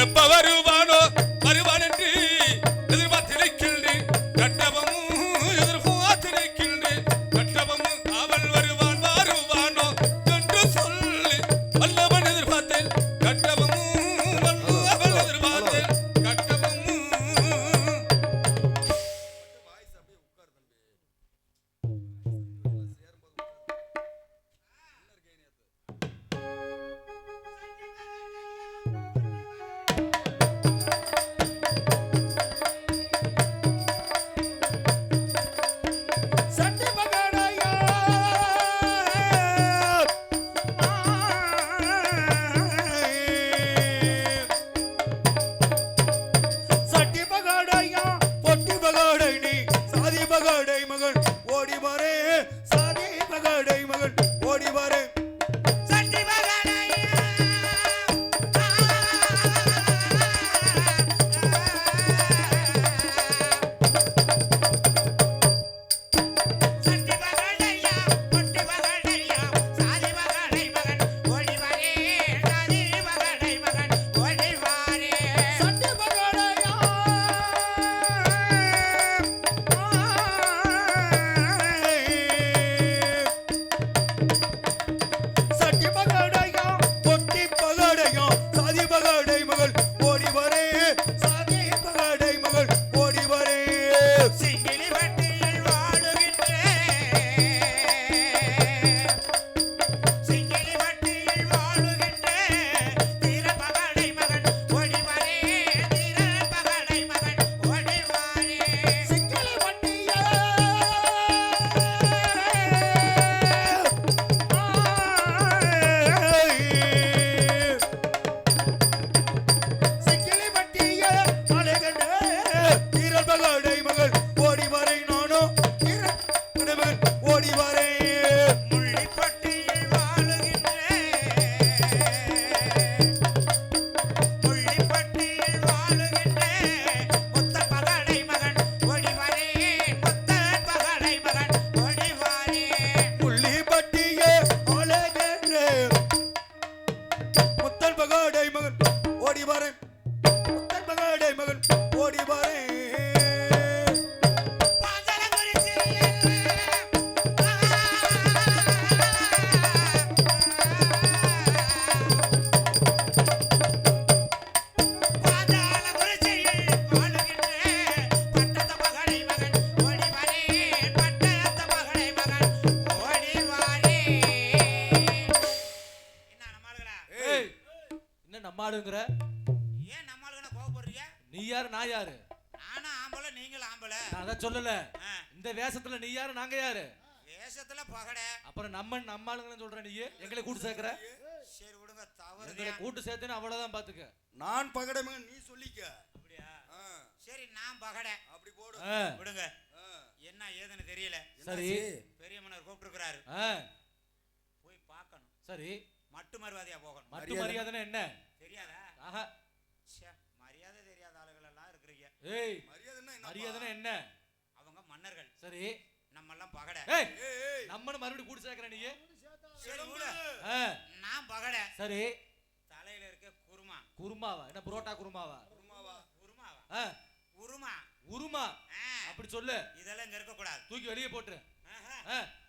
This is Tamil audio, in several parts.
எப்ப வருவ? யாரு? நான் யாரு நானும் ஆம்பளை நீங்களும் ஆம்பளை. நான் அதான் சொல்லல. ஆ, இந்த வேஷத்துல நீ யாரு நாங்க யாரு? வேஷத்துல பகட. அப்புறம் நம்ம நம்ம ஆளுங்கன்னு சொல்ற நீ. எங்களை கூட்டு சேர்க்கிற? சரி விடுங்க தவறு எங்களை கூட்டு சேர்த்தேன்னு அவ்வளவுதான் பாத்துக்க. நான் பகடமகன் நீ சொல்லிக்க. அப்படியா? ஆ, சரி நான் பகட. அப்படி போடு. ஆ, விடுங்க. ஆ. என்ன ஏதுன்னு தெரியல. சரி. பெரிய மன்னர் கூப்பிட்டுருக்கிறாரு. ஆ, போய் பார்க்கணும். சரி. மட்டு மறுவாதியா போகணும். மட்டு மரியாதைன்னா என்ன? தெரியாதா? ஆஹா ச்சே, மரியாதை தெரியாத ஆளுகள் எல்லாம் இருக்கிறீங்க ஏய் மரியாதைன்னா என்ன மரியாதைன்னா என்ன? அவங்க மன்னர்கள். சரி. நம்ம எல்லாம் பகட. ஏய் நம்மனு மறுபடியும் கூட்டு சேர்க்கிற நீ? நான் பகட. சரி. தலையில இருக்க குருமா. குருமாவா? என்ன புரோட்டா குருமாவா? குருமாவா? குருமாவா? ஆ, உருமா. உருமா? ஆ, அப்படி சொல்லு. இதெல்லாம் இங்க இருக்க கூடாது தூக்கி வெளியே போட்டுரு.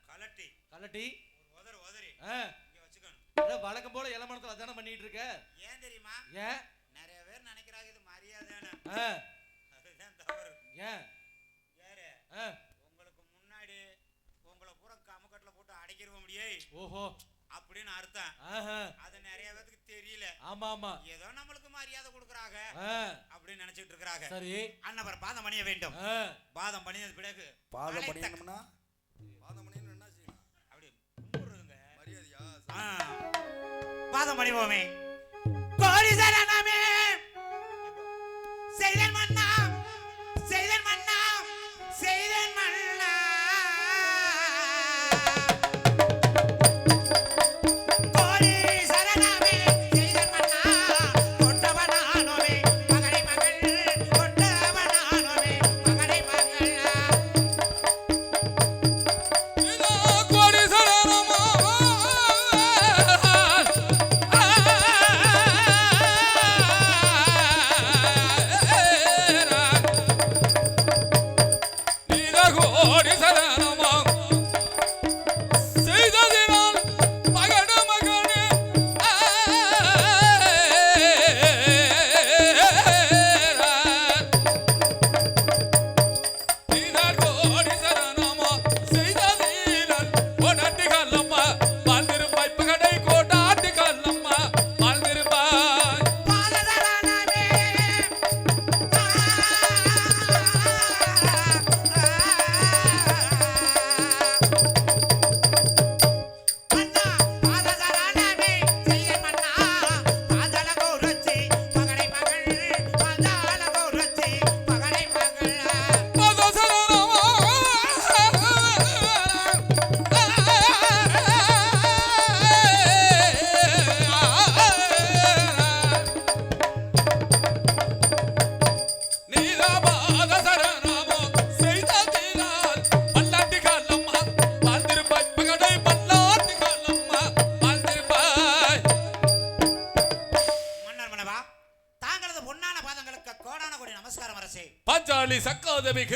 கலட்டி. கலட்டி. ஒரு உதறு உதறி. ஆ, இங்க வச்சுக்கணும். வழக்கம் போல இளமணத்துல அதானே பண்ணிட்டு இருக்க? ஏன் தெரியுமா? ஏன்? நிறைய பேர் நினைக்கிறாங்க இது மரியாதைன்னு. உங்களுக்கு முன்னாடி உங்களை பூரா கமக்கட்டில் போட்டு அடைக்கிற முடியே. ஓஹோ. அப்படின்னு அர்த்தம். அது நிறைய பேத்துக்கு தெரியல. ஆமா ஆமா. ஏதோ நம்மளுக்கு மரியாதை கொடுக்குறாங்க. அப்படின்னு நினைச்சிட்டு இருக்கிறாங்க. சரி. அன்னவர் பாதம் பணிய வேண்டும். பாதம் பணியது பிறகு பாதம் பண்ணியணும்னா பாதம் பண்ணியணும் என்ன செய்யணும்? அப்படி கும்பிடுறதுங்க. மரியாதையா. பாதம் பணிவோமே. கோடி சரணமே. செய்தன்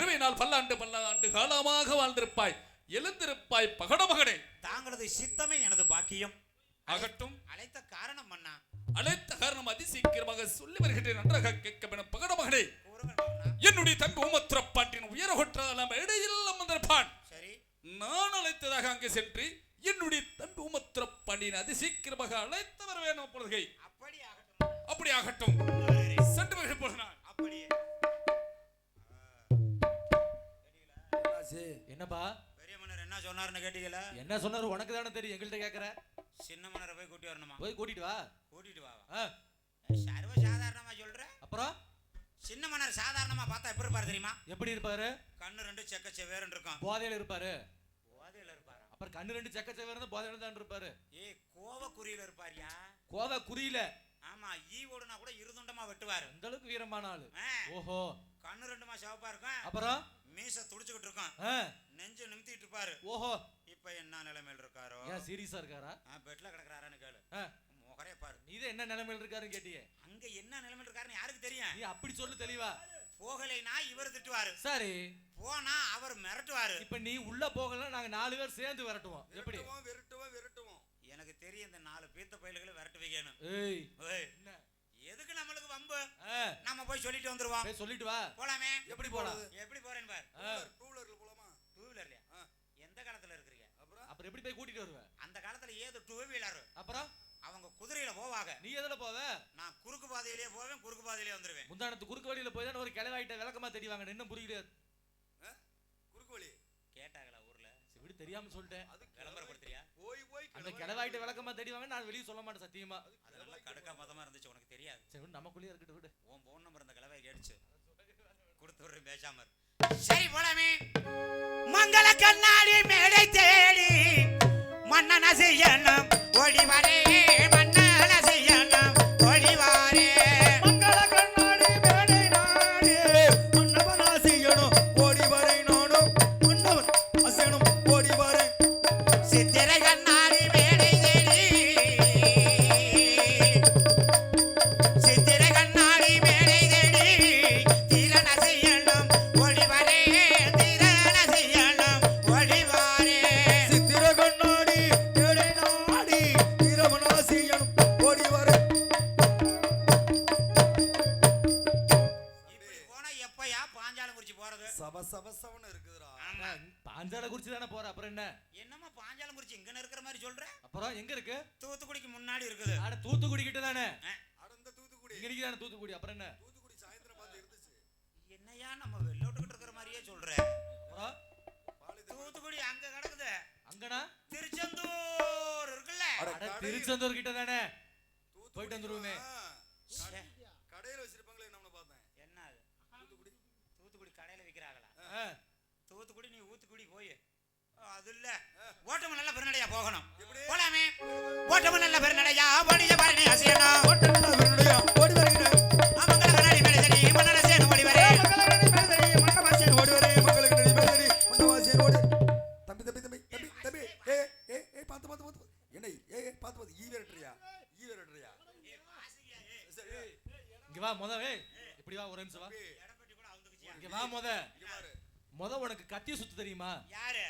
சக்காதேவி கிருவினால் பல்லாண்டு பல்லாண்டு காலமாக வாழ்ந்திருப்பாய் எழுந்திருப்பாய் பகட மகனே தாங்களது சித்தமே எனது பாக்கியம். ஆகட்டும் அழைத்த காரணம் மன்னா அழைத்த காரணம் அதிசீக்கிரமாக சொல்லி வருகின்றேன் நன்றாக கேட்க பகட மகனே என்னுடைய தம்பி உமத்திரப்பாட்டின் உயர கொற்றாலம் இடையில் அமர்ந்திருப்பான். சரி. நான் அழைத்ததாக அங்கே சென்று என்னுடைய தம்பி உமத்திரப்பாண்டியன் அதிசீக்கிரமாக அழைத்து வர வேணும் பொழுதுகை. அப்படி ஆகட்டும் அப்படி ஆகட்டும் வருகிறேன். சென்று வருகிற என்னாச்சு என்னப்பா? பெரிய மன்னர் என்ன சொன்னாருன்னு கேட்டீங்களா? என்ன சொன்னாரு? உனக்கு தானே தெரியும். எங்கள்கிட்ட கேக்குற? சின்ன மன்னரை போய் கூட்டி வரணுமா? போய் கூட்டிட்டு வா. கூட்டிட்டு வா ஆ, சர்வ சாதாரணமா சொல்ற? அப்புறம்? சின்ன மன்னர் சாதாரணமா பார்த்தா எப்படி இருப்பாரு தெரியுமா? எப்படி இருப்பாரு? கண்ணு ரெண்டு செக்க செவேரன் இருக்கும். போதையில இருப்பாரு. போதையில இருப்பாரா? அப்புறம் கண்ணு ரெண்டு செக்க செவர்ந்து போதையில தான் இருப்பாரு. ஏய் கோவக்குறியில இருப்பாரியா? கோவை குறியில ஆமா ஈ ஓடுனா கூட இருதுண்டமா வெட்டுவாரு. அந்த அளவுக்கு வீரமான ஆளு? ஆ, ஓஹோ. கண்ணு ரெண்டுமா சிவப்பா இருக்கும். அப்புறம்? மீச துடிச்சுக்கிட்டு இருக்கும் ஆ, நெஞ்சு நிமித்திட்டு இருப்பாரு. ஓஹோ. இப்ப என்ன நிலைமையில இருக்காரோ? ஏன் சீரியஸா இருக்காரா? பெட்ல கிடக்குறாரான்னு கேளு. முகரே பாரு. நீதான் என்ன நிலைமையில இருக்காருன்னு கேட்டியே? அங்க என்ன நிலைமையில இருக்காருன்னு யாருக்கு தெரியும்? நீ அப்படி சொல்லு தெளிவா. போகலைனா இவர் திட்டுவாரு. சரி. போனா அவர் மிரட்டுவாரு. இப்ப நீ உள்ள போகல நாங்க நாலு பேர் சேர்ந்து விரட்டுவோம். எப்படி? விரட்டுவோம் விரட்டுவோம் விரட்டுவோம். எனக்கு தெரியும் இந்த நாலு பீத்த பயல்களை விரட்டு வைக்கணும் ஏய். என்ன? நம்மளுக்கு வம்பு. நம்ம போய் சொல்லிட்டு வந்துருவோம். சொல்லிட்டு வா. போலாமே. எப்படி போலாம்? எப்படி போறேன்னு பாரு. டூ வீலர்ல போலாமா? டூ வீலர்லயா. எந்த காலத்துல இருக்கிறீங்க? அப்புறம்? அப்புறம் எப்படி போய் கூட்டிட்டு வருவ? அந்த காலத்துல ஏது டூ வீலர் அப்புறம்? அவங்க குதிரையில போவாங்க. நீ எதுல போவ? நான் குறுக்கு பாதையிலேயே போவேன் குறுக்கு பாதையிலே வந்துருவேன். முந்தானத்து குறுக்கு வழியில போய் தான் ஒரு கிளவாயிட்ட விளக்கமா தெரிவாங்க இன்னும் புரியல குறுக்கு வழி? கேட்டாங்களா ஊர்ல? விடு தெரியாம சொல்லிட்டேன். அது போய் அந்த கிளவாய் கிளவாயிட்ட விளக்கமா தெரிவாங்க நான் வெளியே சொல்ல மாட்டேன் சத்தியமா. அதெல்லாம் கடுக்கா மதமா இருந்துச்சு உனக்கு தெரியாது. சரி நமக்குள்ளேயே இருக்கட்டும் விடு. உன் போன் நம்பர் அந்த கிளவை கேடுச்சு கொடுத்து விடுறேன் பேசாம சரி போலாமே. மங்கள கண்ணாடி மேடை தேடி மன்னன செய்யணும் ஓடி வரே பாஞ்சால குறிச்சு தானே போற அப்புறம் என்ன? என்னம்மா பாஞ்சாலம் குறிச்சி? இங்க இருக்கிற மாதிரி சொல்ற? அப்புறம் எங்க இருக்கு? தூத்துக்குடிக்கு முன்னாடி இருக்குது. ஆட தூத்துக்குடி கிட்ட தானே? அடந்த தூத்துக்குடி. இங்க நிக்கிறானே தூத்துக்குடி அப்புறம் என்ன? தூத்துக்குடி சாயந்தரம் பார்த்து இருந்துச்சு என்னையா நம்ம வெள்ளோட்டுக்கிட்டு இருக்கிற மாதிரியே சொல்ற? அப்புறம்? தூத்துக்குடி அங்க கிடக்குது. அங்கனா? திருச்செந்தூர் இருக்குல்ல? அட, அட திருச்செந்தூர் கிட்ட தானே? போயிட்டு வந்துருவோமே. கடையில வச்சிருப்பாங்களே நம்மள பார்த்தேன்? என்ன அது? தூத்துக்குடி. தூத்துக்குடி கடையில விக்கிறாங்களா? ஆ, தூத்துக்குடி நீ ஊத்துக்குடி போய். அது இல்ல. ஓட்டம நல்ல பெருநடையா போகணும்? போலாமே. ஓட்டம நல்ல பெருநடையா ஓடிய பரணி அசையணும் ஓட்டனடையா ஓடி வருகிறேன் மங்கள கண்ணாடி மேடை தேடி மன்னன சேன ஓடி வரே. மங்கள கண்ணாடி விரட்டுறியா சரி ஏய், இங்க வா முத ஏய். இப்படி வா ஒரு நிமிஷம் வா. இங்க வா முத. முத உனக்கு கத்தி சுத்து தெரியுமா? யாரு?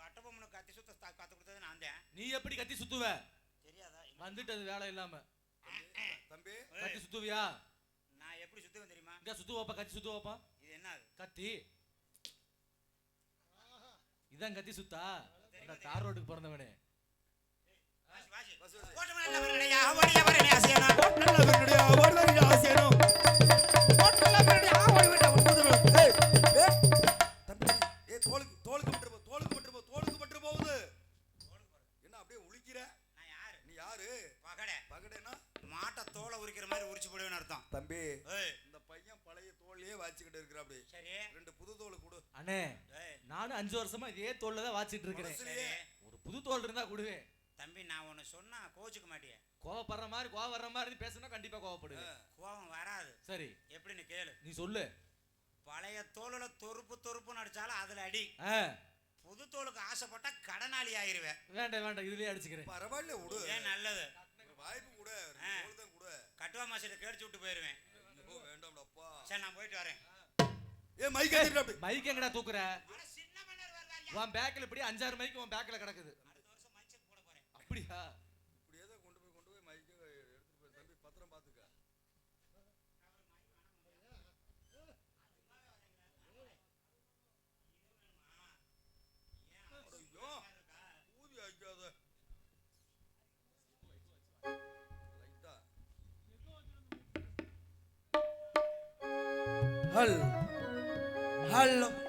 கட்டபொம்மனு கத்தி சுத்த கத்து கொடுத்தது நான் தான். நீ எப்படி கத்தி சுத்துவ? தெரியாதா? வந்துட்டு அது வேலை இல்லாம. தம்பி கத்தி சுத்துவியா? நான் எப்படி சுத்துவேன் தெரியுமா? இங்க சுத்துவாப்பா கத்தி சுத்துவாப்பா. இது என்ன அது? கத்தி. இதான் கத்தி சுத்தா? இந்த தார் ரோட்டுக்கு பிறந்தவனே. வாசி வாசி. அர்த்தம். தம்பி. இந்த பையன் பழைய தோல்லையே வாச்சிக்கிட்டு இருக்கிற அப்படி சரி. ரெண்டு புது தோல் கொடு. அண்ணே நானும் அஞ்சு வருஷமா இதே தோல்ல தான் வாச்சிட்டு இருக்கிறேன். ஒரு புது தோல் இருந்தா கொடுவேன் தம்பி நான் ஒன்னு சொன்னா கோச்சுக்க மாட்டியே. கோவப்படுற மாதிரி கோவம் வர்ற மாதிரி பேசினா கண்டிப்பா கோவப்படுவேன் கோபம் வராது. சரி. எப்படின்னு கேளு. நீ சொல்லு. பழைய தோலுல தொறுப்பு தொறுப்புன்னு அடிச்சாலும் அதுல அடி. புது தோலுக்கு ஆசைப்பட்டா கடனாளி ஆயிருவேன். வேண்டாம் வேண்டாம் இதுலயே அடிச்சுக்கிறேன். பரவாயில்ல விடு. ஏன் நல்லது? வாய்ப்பு கூட. கட்டுவா மாசிட்ட கேடிச்சு விட்டு போயிருவேன். வேண்டாம்டாப்பா. சரி நான் போயிட்டு வரேன். ஏ மைக் எடுத்துட்டு அப்படி. மைக் எங்கடா தூக்குற? உன் பேக்ல இப்படி அஞ்சாறு மைக் உன் பேக்ல கிடக்குது. அடுத்த வருஷம் மைக் செட் போட போறேன். அப்படியா? હલ. હલો.